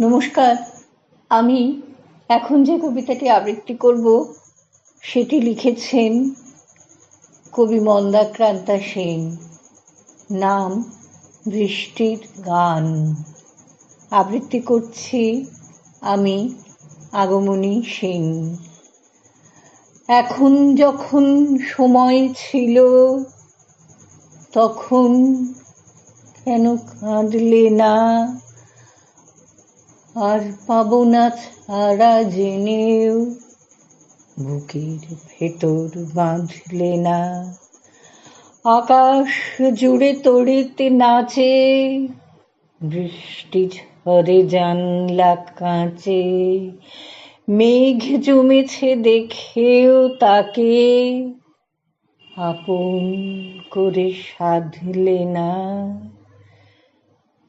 নমস্কার। আমি এখন যে কবিতাটি আবৃত্তি করব, সেটি লিখেছেন কবি মন্দাক্রান্তা সেন। নাম বৃষ্টির গান। আবৃত্তি করছি আমি আগমনী সেন। এখন যখন সময় ছিল, তখন কেন কাঁদলে না? আর পাবো না ছাড়া জেনেও। বুকের ভেতর বাঁধলে না। আকাশ জুড়ে তড়িতে নাচে। বৃষ্টি ঝরে জানলা কাঁচে। মেঘ জমেছে দেখেও তাকে। আপন করে সাধলে না।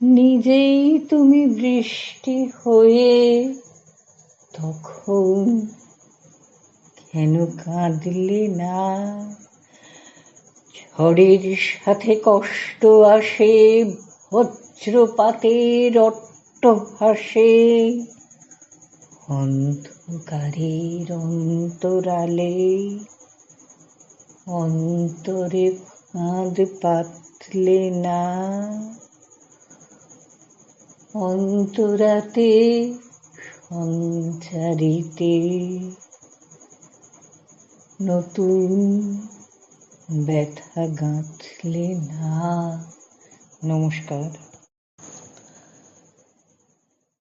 নিজেই তুমি বৃষ্টি হয়ে তখন কেন কাঁদলে না? ঝড়ের সাথে কষ্ট আসে, বজ্রপাতের অট্টহাসে, অন্ধকারের অন্তরালে, অন্তরে ফাঁদ পাতলে না। অন্তরাতে সঞ্চারিতে। নতুন ব্যথা গাঁথলে না। নমস্কার।